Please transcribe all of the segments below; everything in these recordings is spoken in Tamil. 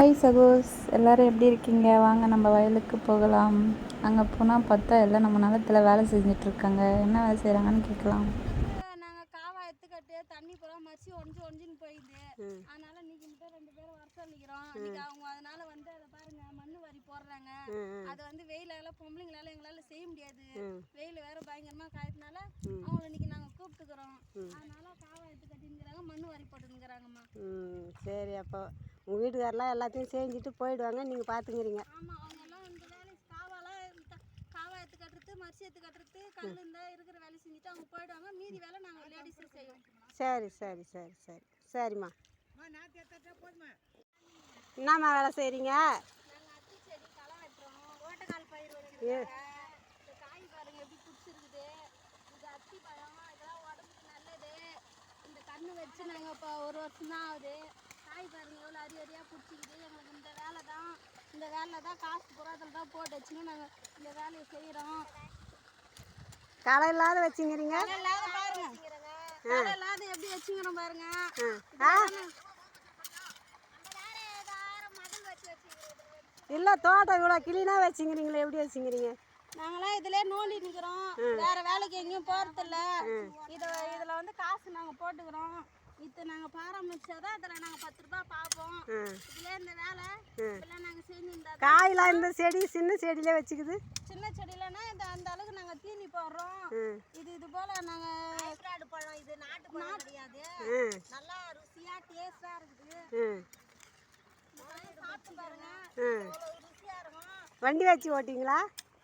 ஹாய் சகோஸ். எல்லாரும் எப்படி இருக்கீங்க? வாங்க நம்ம வயலுக்கு போகலாம். அங்கே போனால் பார்த்தா எல்லாம் நம்ம நிலத்துல வேலை செஞ்சுட்டு இருக்காங்க. என்ன வேலை செய்கிறாங்கன்னு கேட்கலாம். நாங்கள் காவா எடுத்துக்கட்டு தண்ணி பூரா மறிச்சு ஒடிஞ்சு ஒடிஞ்சுன்னு போயிடுது அதனால இன்னைக்கு மட்டும் ரெண்டு பேரும் வர சொல்லிக்கிறோம். இன்னைக்கு அவங்க அதனால வந்து அதை பாருங்க மண்ணு வரி போடுறாங்க. அது வந்து வெயிலால பொம்பளைங்களால எங்களால செய்ய முடியாது. வெயில் வேற பயங்கரமா காயத்தினால அவங்கள இன்னைக்கு நாங்க கூப்பிட்டுக்கிறோம். அதனால காவா எடுத்துக்கட்டிங்கிறாங்க மண்ணு வரி போட்டுங்கிறாங்கம்மா சரி அப்போ. உங்கள் வீட்டுக்காரெலாம் எல்லாத்தையும் செஞ்சுட்டு போயிடுவாங்க. நீங்கள் பார்த்துக்கிறீங்க ஆமா அவங்க எல்லாம் இந்த வேலை காவாலாம் த- காவா எடுத்து கட்டுறது மரிசி எடுத்து கட்டுறது கல் இருந்தா இருக்கிற வேலை செஞ்சுட்டு அவங்க போயிடுவாங்க. மீதி வேலை நாங்க லேடிஸ் செய்வோம். சரி சரி சரி சரி. சரிம்மா. என்னம்மா வேலை செய்கிறீங்க நாங்கள் அத்தி செடி களை வெட்டுறோம். ஓட்டக்கால் பயிர் வச்சுருக்காங்க. இந்த காய் பாருங்க எப்படி பிடிச்சிருக்குது இது அத்தி பழம். இதெல்லாம் உடம்புக்கு நல்லது. இந்த கண்ணு வச்சு நாங்கள் இப்போ ஒரு வருஷம் தான் ஆகுது. காய் பாருங்க அரியாக பிடிச்சிக்குது எங்களுக்கு இந்த வேலை தான் இந்த வேலை தான் காசு பூரா அதில் தான் போட்டு வச்சுன்னு நாங்கள் இந்த வேலையை செய்கிறோம் களை இல்லாத வச்சுக்கிறீங்க இல்லாத பாருங்க. கடை இல்லாத எப்படி வச்சுக்கிறோம் பாருங்க. இல்லை தோட்டம் இவ்வளோ கிளீனாக வச்சுக்கிறீங்களே எப்படி வச்சுக்கிறீங்க நாங்களாம் இதிலே நோண்டி நிற்கிறோம் வேற வேலைக்கு எங்கேயும் போகிறதில்ல இதை இதில் வந்து காசு நாங்கள் போட்டுக்கிறோம். இது நாங்கள் பராமரிச்சாதான் இதில் நாங்கள் பத்து ரூபாய் பார்ப்போம் இதுல இந்த வேலை. இதெல்லாம் நாங்கள் செஞ்சு இந்த காயெலாம் இந்த செடி சின்ன செடியிலே வச்சுக்குது? சின்ன செடியிலனா இந்த அந்த அளவுக்கு நாங்கள் தீனி போடுறோம். இது இது போல் நாங்கள் ஹைப்ராய்டு பழம் இது நாட்டு பழம் கிடையாது. நல்லா ருசியாக டேஸ்ட்டாக இருக்குது. சாப்பிட்டு பாருங்க. ருசியாக இருக்கும். வண்டி வச்சு ஓட்டிங்களா?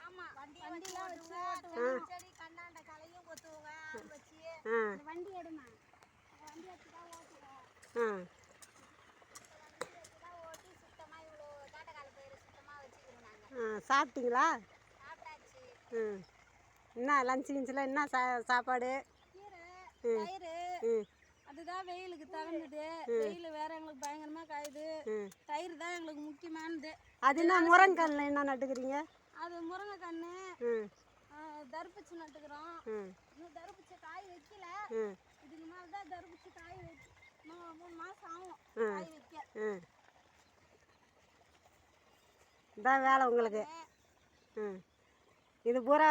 ஆமாம் வண்டிலாம் வச்சு ஓட்டுவோம். செடி கண்ணாண்ட களையும் கொத்துவோங்க வச்சு. வண்டி எடுமா வண்டி எடுத்து தான் ஓட்டுவோம் ஆ. ஆ சாப்பிட்டீங்களா? ம் என்ன லஞ்ச் கிஞ்சில் என்ன சா சாப்பாடு? ம். அதுதான் வெயிலுக்கு தகுந்தது. வெயில் வேற எங்களுக்கு பயங்கரமா காயுது. தயிர் தான் எங்களுக்கு முக்கியமானது. அது என்ன முருங்கல்ல என்ன நட்டுக்கிறீங்க? அது முருங்கைக்கண்ணு. ம். தர்பூச்சி நட்டுக்கிறோம். இன்னும் தர்பூச்சி காய் வைக்கல. தர்பூச்சி காய் வச்சு மூணு மாதம் ஆகும் ம். காய் வைக்க. ம் இதான் வேலை உங்களுக்கு. ம் இது பூரா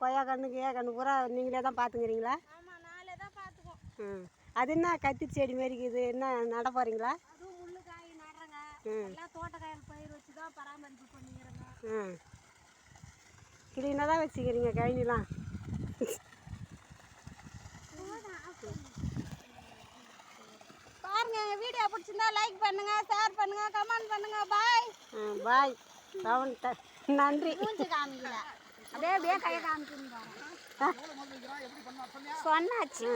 கொய்யா கண்ணு கியா கண்ணு பூரா நீங்களே தான் பார்த்துக்கிறீங்களா? ஆமாம் நாளே தான் பார்த்துக்குவோம். ம் அது என்ன கத்தி செடி மாரி இருக்குது? என்ன நட போகிறீங்களா அதுவும் முள்ளு காய் நடுறேங்க. ம். எல்லாம் தோட்டக்காயல் பயிர் வச்சு தான் பராமரிப்பு பண்ணிக்கிறேங்க. ம் கிளீனாக தான் வச்சுக்கிறீங்க கழனிலாம் பாருங்க எங்கள் வீடியோ பிடிச்சிருந்தா லைக் பண்ணுங்க ஷேர் பண்ணுங்க கமெண்ட் பண்ணுங்க. பாய் பாய் கவுன் நன்றி. அப்படியே அப்படியே கையை காமிச்சுன்னு சொன்னாச்சு.